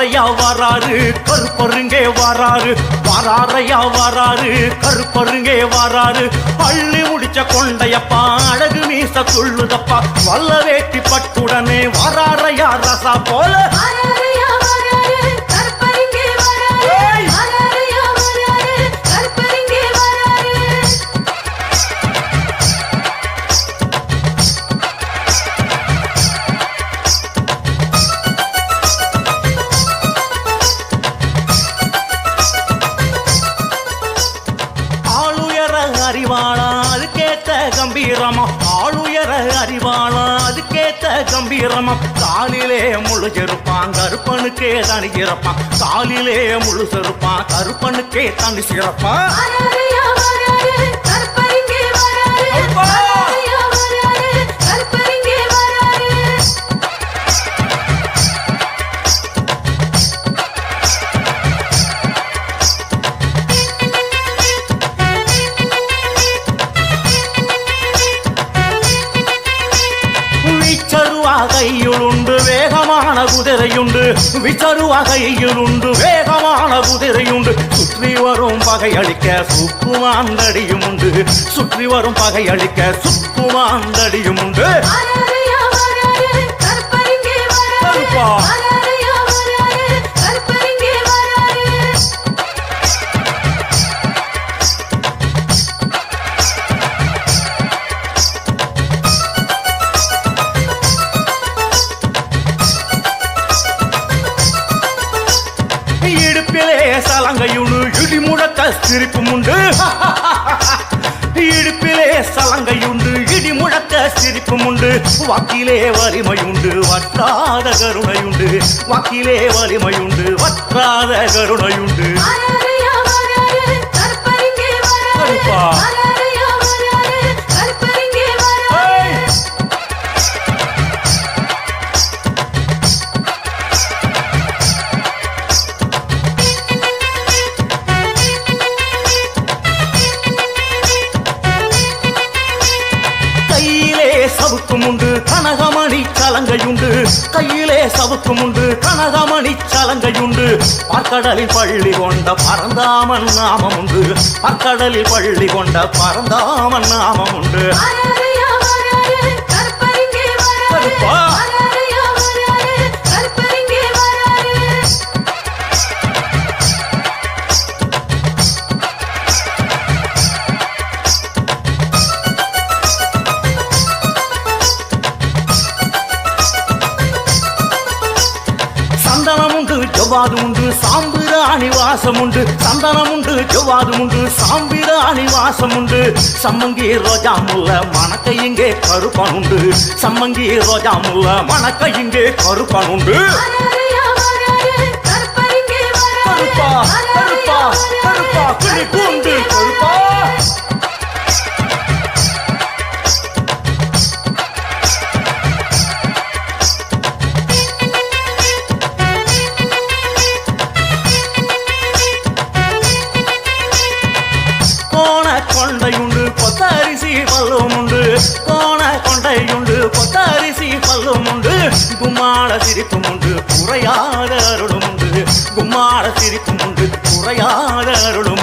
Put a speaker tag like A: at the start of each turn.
A: வாராரையா வராரு கருப்பருங்கே வராரு. வாராரையா வராரு கருப்பருங்கே வராரு. பள்ளி முடிச்ச கொண்டையப்பா அழகு மீச துள்ளுதப்பா. வல்ல வேட்டி பட்டுடனே வராரையா ரசா போல அறிவாளா அதுக்கேத்த கம்பீரமா ஆளுயர அறிவாளா அதுக்கேத்த கம்பீரமா. காலிலே முழு செருப்பான் கருப்பனுக்கே தனி சிறப்பான். காலிலே முழு செருப்பான் கருப்பனுக்கே தனி சிறப்பான். விச்சருவா வேகமான குதிரையுண்டு. விச்சருவா வேகமான குதிரையுண்டு. சுற்றி வரும் பகையளிக்க சுக்குமாந்தடியும் உண்டு. சுற்றி வரும் பகையளிக்க சுக்குமாந்தடியும் உண்டு. இடுப்பிலே சலங்கையுண்டு இடி முழக்க சிரிப்பும் உண்டு இடுப்பிலே சலங்கையுண்டு இடி முழக்க சிரிப்பும் உண்டு வாக்கிலே வலிமையுண்டு வற்றாத கருணையுண்டு. வாக்கிலே வலிமையுண்டு வற்றாத கருணையுண்டு. சவுக்கும் உண்டு. கனகமணி சலங்கையுண்டு. கையிலே சவுக்கும் உண்டு கனகமணி சலங்கையுண்டு. பார்க்கடலில் பள்ளி கொண்ட பரந்தாமன் நாமம் உண்டு பார்க்கடலில் பள்ளி கொண்ட பரந்தாமன் நாமம் உண்டு ஜவ்வாது உண்டு சாம்பிராணி வாசம் உண்டு சந்தனம் உண்டு ஜவ்வாது உண்டு சாம்பிராணி வாசம் உண்டு. சம்மங்கி ரோஜா முல்ல மணக்க இங்கே கருப்பன் உண்டு. சம்மங்கி ரோஜா முல்ல மணக்க இங்கே கருப்பன் உண்டு. கருப்பா கருப்பா கருப்பா கிளி சிரித்தும் உண்டு குறையாத அருளும் உண்டு கும்மார சிரித்தும் உண்டு குறையாத அருளும்